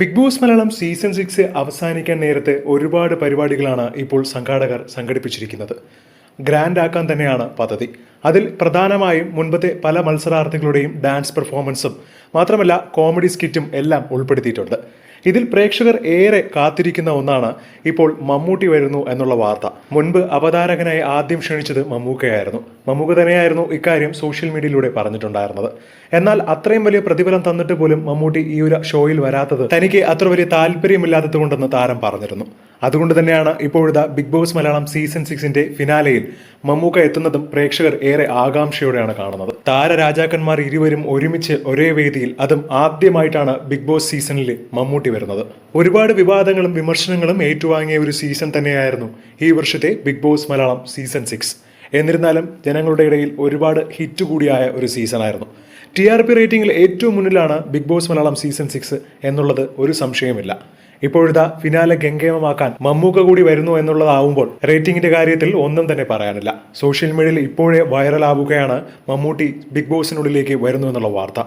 Big Boss Malayalam season six അവസാനിക്കാൻ നേരത്തെ ഒരുപാട് പരിപാടികളാണ് ഇപ്പോൾ സംഘാടകർ സംഘടിപ്പിച്ചിരിക്കുന്നത്. ഗ്രാൻഡ് ആക്കാൻ തന്നെയാണ് പദ്ധതി. അതിൽ പ്രധാനമായും മുൻപത്തെ പല മത്സരാർത്ഥികളുടെയും ഡാൻസ് പെർഫോമൻസും മാത്രമല്ല കോമഡി സ്കിറ്റും എല്ലാം ഉൾപ്പെടുത്തിയിട്ടുണ്ട്. ഇതിൽ പ്രേക്ഷകർ ഏറെ കാത്തിരിക്കുന്ന ഒന്നാണ് ഇപ്പോൾ മമ്മൂട്ടി വരുന്നു എന്നുള്ള വാർത്ത. മുൻപ് അവതാരകനായി ആദ്യം ക്ഷണിച്ചത് മമ്മൂക്കയായിരുന്നു. മമ്മൂക്ക തന്നെയായിരുന്നു ഇക്കാര്യം സോഷ്യൽ മീഡിയയിലൂടെ പറഞ്ഞിട്ടുണ്ടായിരുന്നത്. എന്നാൽ അത്രയും വലിയ പ്രതിഫലം തന്നിട്ട് പോലും മമ്മൂട്ടി ഈ ഒരു ഷോയിൽ വരാത്തത് തനിക്ക് അത്ര വലിയ താല്പര്യമില്ലാത്തത് കൊണ്ടെന്ന് താരം പറഞ്ഞിരുന്നു. അതുകൊണ്ട് തന്നെയാണ് ഇപ്പോഴത്തെ ബിഗ് ബോസ് മലയാളം സീസൺ സിക്സിന്റെ ഫിനാലയിൽ മമ്മൂക്ക എത്തുന്നതും പ്രേക്ഷകർ ഏറെ ആകാംക്ഷയോടെയാണ് കാണുന്നത്. താരരാജാക്കന്മാർ ഇരുവരും ഒരുമിച്ച് ഒരേ വേദിയിൽ അതും ആദ്യമായിട്ടാണ് ബിഗ് ബോസ് സീസണിൽ മമ്മൂട്ടി വരുന്നത്. ഒരുപാട് വിവാദങ്ങളും വിമർശനങ്ങളും ഏറ്റുവാങ്ങിയ ഒരു സീസൺ തന്നെയായിരുന്നു ഈ വർഷത്തെ Bigg Boss Malayalam season six. എന്നിരുന്നാലും ജനങ്ങളുടെ ഇടയിൽ ഒരുപാട് ഹിറ്റ് കൂടിയായ ഒരു സീസണായിരുന്നു. ടി ആർ പി റേറ്റിംഗിൽ ഏറ്റവും മുന്നിലാണ് Big Boss Malayalam season six എന്നുള്ളത് ഒരു സംശയമില്ല ഇപ്പോഴത്തെ ഫിനാലെ ഗംഗേമമാക്കാൻ മമ്മൂക്ക കൂടി വരുന്നു എന്നുള്ളതാവുമ്പോൾ റേറ്റിംഗിന്റെ കാര്യത്തിൽ ഒന്നും തന്നെ പറയാനില്ല. സോഷ്യൽ മീഡിയയിൽ ഇപ്പോഴേ വൈറലാവുകയാണ് മമ്മൂട്ടി ബിഗ് ബോസിനുള്ളിലേക്ക് വരുന്നു എന്നുള്ള വാർത്ത.